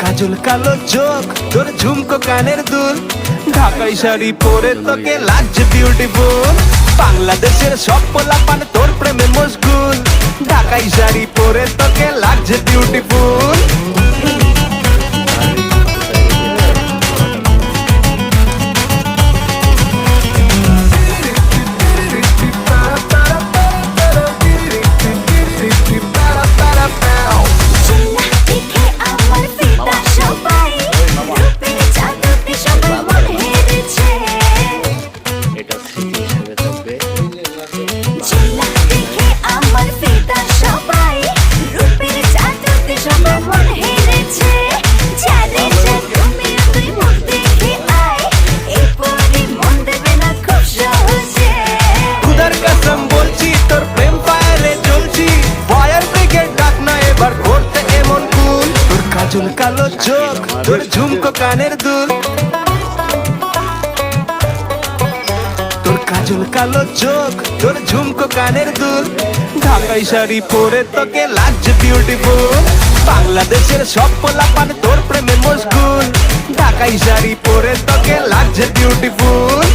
কাজল কালো চোখ, তোর ঝুমকো কানের দুল। ঢাকাই শাড়ি পরে তোকে লাগছে বিউটিফুল বাংলাদেশের সব পোলাপান তোর প্রেমে মশগুল। ঢাকাই শাড়ি পরে তোকে লাগছে বিউটিফুল কাজল চোখ, তোর ঝুমকো কানের দুল। তোর কাজল কালো চোখ, তোর ঝুমকো কানের দুল। ঢাকাই শাড়ি পরে তোকে লাগছে বিউটিফুল বাংলাদেশের সব পোলাপান তোর প্রেমে মশগুল। ঢাকাই শাড়ি পরে তোকে লাগছে বিউটিফুল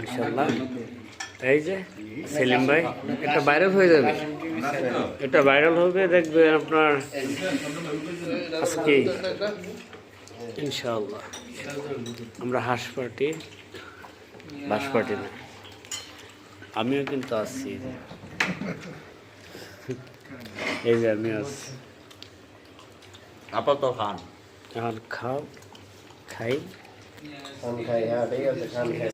ইনশাল্লাহ এই যে সেলিম ভাই এটা ভাইরাল হয়ে যাবে? এটা ভাইরাল হবে দেখবে আপনার আজকে। ইনশাল্লাহ আমরা হাঁস পার্টি বাস পার্টি না। আমিও কিন্তু আসছি এই যে আমি আছি। আপাতত খান। এখন খাও খাই। খান খাই হ্যাঁ ঠিক আছে খান খাই।